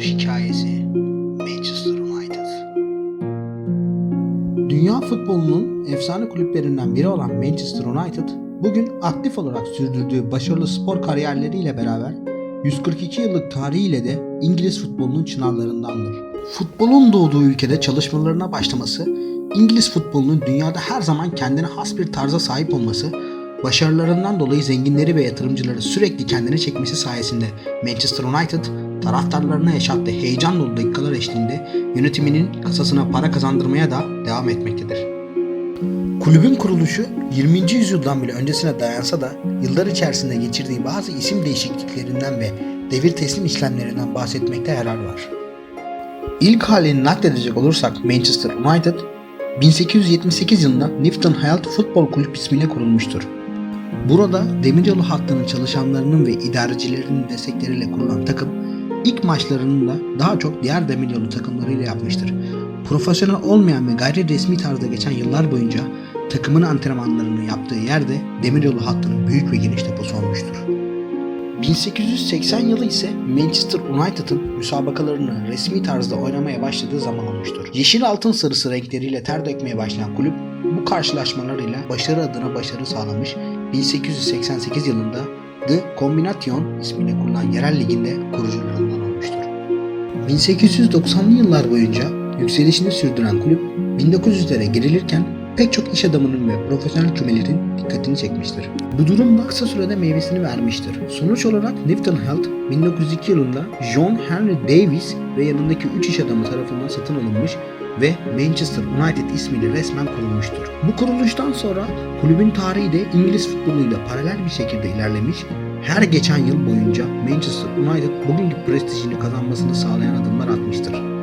hikayesi Manchester United. Dünya futbolunun efsane kulüplerinden biri olan Manchester United, bugün aktif olarak sürdürdüğü başarılı spor kariyerleriyle beraber 142 yıllık tarihiyle de İngiliz futbolunun çınarlarındandır. Futbolun doğduğu ülkede çalışmalarına başlaması, İngiliz futbolunun dünyada her zaman kendine has bir tarza sahip olması, başarılarından dolayı zenginleri ve yatırımcıları sürekli kendine çekmesi sayesinde Manchester United, taraftarlarına yaşattığı heyecan dolu dakikalar eşliğinde yönetiminin kasasına para kazandırmaya da devam etmektedir. Kulübün kuruluşu 20. yüzyıldan bile öncesine dayansa da yıllar içerisinde geçirdiği bazı isim değişikliklerinden ve devir teslim işlemlerinden bahsetmekte yarar var. İlk halini nakledecek olursak Manchester United 1878 yılında Nifton Hayat Futbol Kulüp ismiyle kurulmuştur. Burada demiryolu hattının çalışanlarının ve idarecilerinin destekleriyle kurulan takım ilk maçlarını da daha çok diğer demiryolu takımlarıyla yapmıştır. Profesyonel olmayan ve gayri resmi tarzda geçen yıllar boyunca takımın antrenmanlarını yaptığı yerde demiryolu hattının büyük ve geniş deposu olmuştur. 1880 yılı ise Manchester United'ın müsabakalarını resmi tarzda oynamaya başladığı zaman olmuştur. Yeşil altın sarısı renkleriyle ter dökmeye başlayan kulüp bu karşılaşmalarıyla başarı adına başarı sağlamış 1888 yılında The Combination ismiyle kurulan yerel liginde olmuştur. 1890'lı yıllar boyunca yükselişini sürdüren kulüp 1900'lere gerilirken pek çok iş adamının ve profesyonel kümelerin dikkatini çekmiştir. Bu durum da kısa sürede meyvesini vermiştir. Sonuç olarak Nifton Health 1902 yılında John Henry Davis ve yanındaki 3 iş adamı tarafından satın alınmış ve Manchester United ismiyle resmen kurulmuştur. Bu kuruluştan sonra kulübün tarihi de İngiliz futboluyla paralel bir şekilde ilerlemiş, her geçen yıl boyunca Manchester United bugünkü prestijini kazanmasını sağlayan adımlar atmıştır.